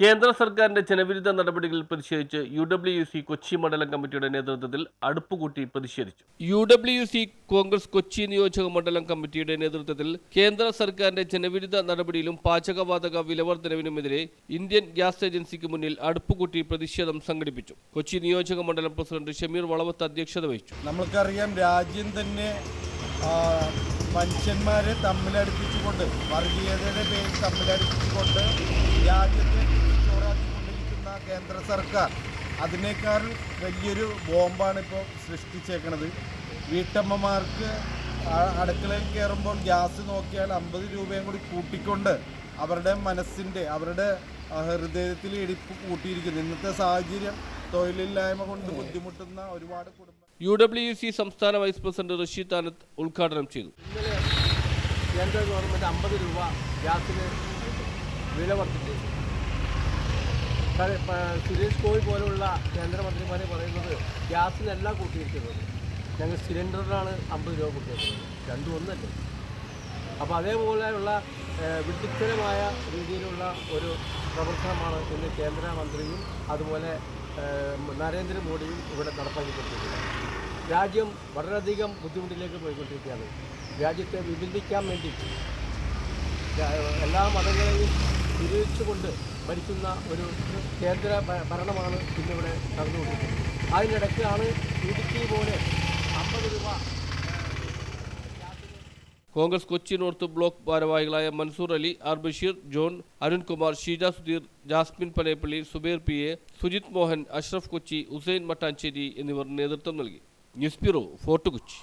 കേന്ദ്ര സർക്കാരിന്റെ ജനവിരുദ്ധ നടപടികളിൽ പ്രതിഷേധിച്ച് U W U C Kochi മണ്ഡലം കമ്മിറ്റിയുടെ നേതൃത്വത്തിൽ അടുപ്പുകൂട്ടി പ്രതിഷേധിച്ചു. U W C Congress Kochi നിയോജക മണ്ഡലം കമ്മിറ്റിയുടെ നേതൃത്വത്തിൽ കേന്ദ്ര സർക്കാരിന്റെ ജനവിരുദ്ധ നടപടിയിലും പാചകവാതക വിലവർദ്ധനവിനുമെതിരെ ഇന്ത്യൻ ഗ്യാസ് ഏജൻസിക്ക് മുന്നിൽ അടുപ്പുകൂട്ടി പ്രതിഷേധം സംഘടിപ്പിച്ചു. കൊച്ചി നിയോജക മണ്ഡലം പ്രസിഡന്റ് ഷമീർ വളവത്ത് അധ്യക്ഷത വഹിച്ചു. നമ്മൾക്കറിയാം രാജ്യം തന്നെ മനുഷ്യന്മാരെ തമ്മിലടുപ്പിച്ചുകൊണ്ട് വർഗീയതയുടെ പേരിൽ തമ്മിലടുപ്പിച്ചുകൊണ്ട് രാജ്യത്തെ ചോറാക്കിക്കൊണ്ടിരിക്കുന്ന കേന്ദ്ര സർക്കാർ. അതിനേക്കാൾ വലിയൊരു ബോംബാണ് ഇപ്പോൾ സൃഷ്ടിച്ചേക്കണത്. വീട്ടമ്മമാർക്ക് അടുക്കളയിൽ കയറുമ്പോൾ ഗ്യാസ് നോക്കിയാൽ അമ്പത് രൂപയും കൂടി കൂട്ടിക്കൊണ്ട് അവരുടെ മനസ്സിന്റെ അവരുടെ ഹൃദയത്തിൽ ഇടിപ്പ് കൂട്ടിയിരിക്കുന്നു. ഇന്നത്തെ സാഹചര്യം തൊഴിലില്ലായ്മ കൊണ്ട് ബുദ്ധിമുട്ടുന്ന ഒരുപാട് കുടുംബം യു ഡബ്ല്യു സി സംസ്ഥാന വൈസ് പ്രസിഡന്റ് റഷീദ് താനത്ത് ഉദ്ഘാടനം ചെയ്തു. ഇന്നലെ കേന്ദ്ര ഗവൺമെന്റ് അമ്പത് രൂപ ഗ്യാസിന് വില വർദ്ധിച്ചു സുരേഷ് ഗോപി പോലുള്ള കേന്ദ്രമന്ത്രിമാരെ പറയുന്നത് ഗ്യാസിനല്ല കൂട്ടിയിരിക്കുന്നത്. ഞങ്ങൾ സിലിണ്ടറിനാണ് അമ്പത് രൂപ കൂട്ടിയിരിക്കുന്നത്. രണ്ടും ഒന്നല്ലേ? അപ്പോൾ അതേപോലെയുള്ള ഏഹ്, വിഡ്ഢിത്തരമായ രീതിയിലുള്ള ഒരു പ്രവർത്തനമാണ് ഇന്ന് കേന്ദ്രമന്ത്രിയും അതുപോലെ നരേന്ദ്രമോദിയും ഇവിടെ നടപ്പാക്കിക്കൊണ്ടിരിക്കുന്നത്. രാജ്യം വളരെയധികം ബുദ്ധിമുട്ടിലേക്ക് പോയിക്കൊണ്ടിരിക്കുകയാണ്. രാജ്യത്തെ വിഭജിക്കാൻ വേണ്ടി എല്ലാ മതങ്ങളെയും വിരോധിച്ചുകൊണ്ട് ഭരിക്കുന്ന ഒരു കേന്ദ്ര ഭരണമാണ് ഇന്നിവിടെ നടന്നുകൊണ്ടിരിക്കുന്നത്. അതിനിടയ്ക്കാണ് ഇടുക്കി പോലെ അമ്പത് രൂപ കോൺഗ്രസ് കൊച്ചി നോർത്ത് ബ്ലോക്ക് ഭാരവാഹികളായ Mansoor Ali R Basheer John Arunkumar Sheeja Sudheer Jasmine Paneppally Zubair P A Sujith Mohan Ashraf Kochi Hussain Mattancherry എന്നിവർ നേതൃത്വം നൽകി. News bureau Fort Kochi.